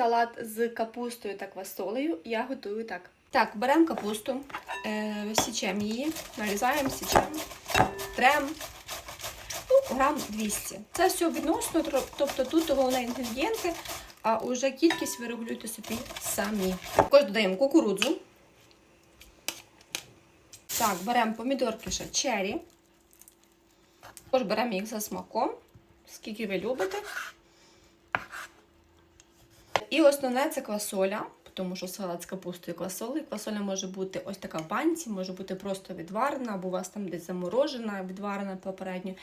салат з капустою та квасолею я готую так. Так, беремо капусту, е, січемо її, нарізаємо, січемо, трем. Ну, грам 200. Це все відносно, тобто тут головне інгредієнти, а уже кількість ви регулюєте собі самі. Також додаємо кукурудзу. Так, беремо помідорки ще черрі. Також беремо їх за смаком, скільки ви любите. І основне це квасоля, тому що салат з капустою і квасолею. Квасоля може бути ось така в банці, може бути просто відварена, або у вас там десь заморожена, відварена попередньо.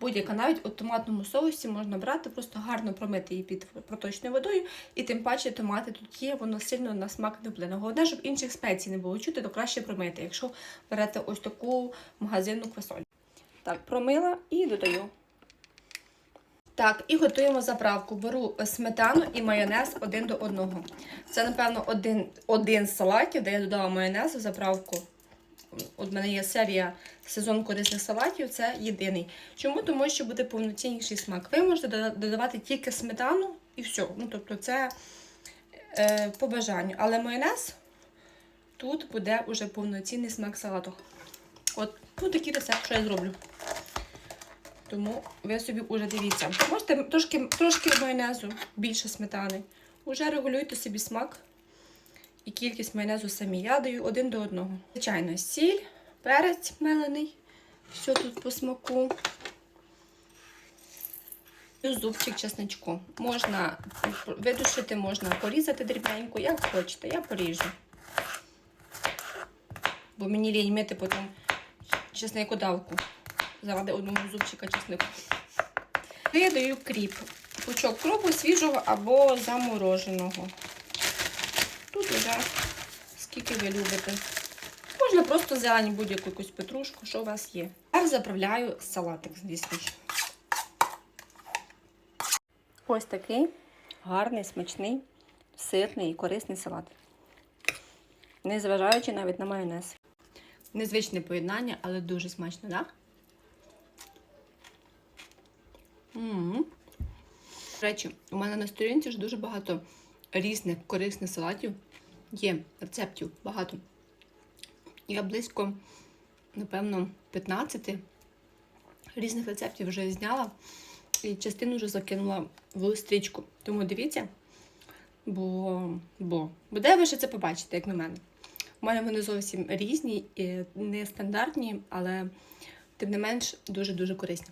Будь-яка навіть у томатному соусі можна брати, просто гарно промити її під проточною водою, і тим паче томати тут є, воно сильно на смак не вплине. Головне, щоб інших спецій не було чути, то краще промити, якщо берете ось таку магазинну квасоль. Так, промила і додаю. Так, і готуємо заправку. Беру сметану і майонез один до одного. Це, напевно, один, один з салатів, де я додала майонез в заправку. От в мене є серія сезон корисних салатів, це єдиний. Чому? Тому що буде повноцінніший смак. Ви можете додавати тільки сметану і все. Ну, тобто це е, по бажанню. Але майонез тут буде вже повноцінний смак салату. От ну, такий рецепт, що я зроблю. Тому ви собі вже дивіться. Можете трошки, трошки майонезу, більше сметани. Уже регулюйте собі смак і кількість майонезу самі. Я даю один до одного. Звичайно, сіль, перець мелений. Все тут по смаку. І зубчик чесничку. Можна видушити, можна порізати дрібненько, як хочете. Я поріжу. Бо мені лінь мити потім чесникодавку заради одного зубчика чеснику. Я даю кріп. Пучок кропу свіжого або замороженого. Тут вже скільки ви любите. Можна просто зелень будь-яку якусь петрушку, що у вас є. Тепер заправляю салатик, звісно ж. Ось такий гарний, смачний, ситний і корисний салат. Незважаючи навіть на майонез. Незвичне поєднання, але дуже смачно, так? М. До речі, у мене на сторінці ж дуже багато різних корисних салатів. Є рецептів багато. Я близько, напевно, 15 різних рецептів вже зняла і частину вже закинула в стрічку. Тому дивіться, бо, бо, бо де ви ще це побачите, як на мене. У мене вони зовсім різні, і нестандартні, але тим не менш дуже-дуже корисні.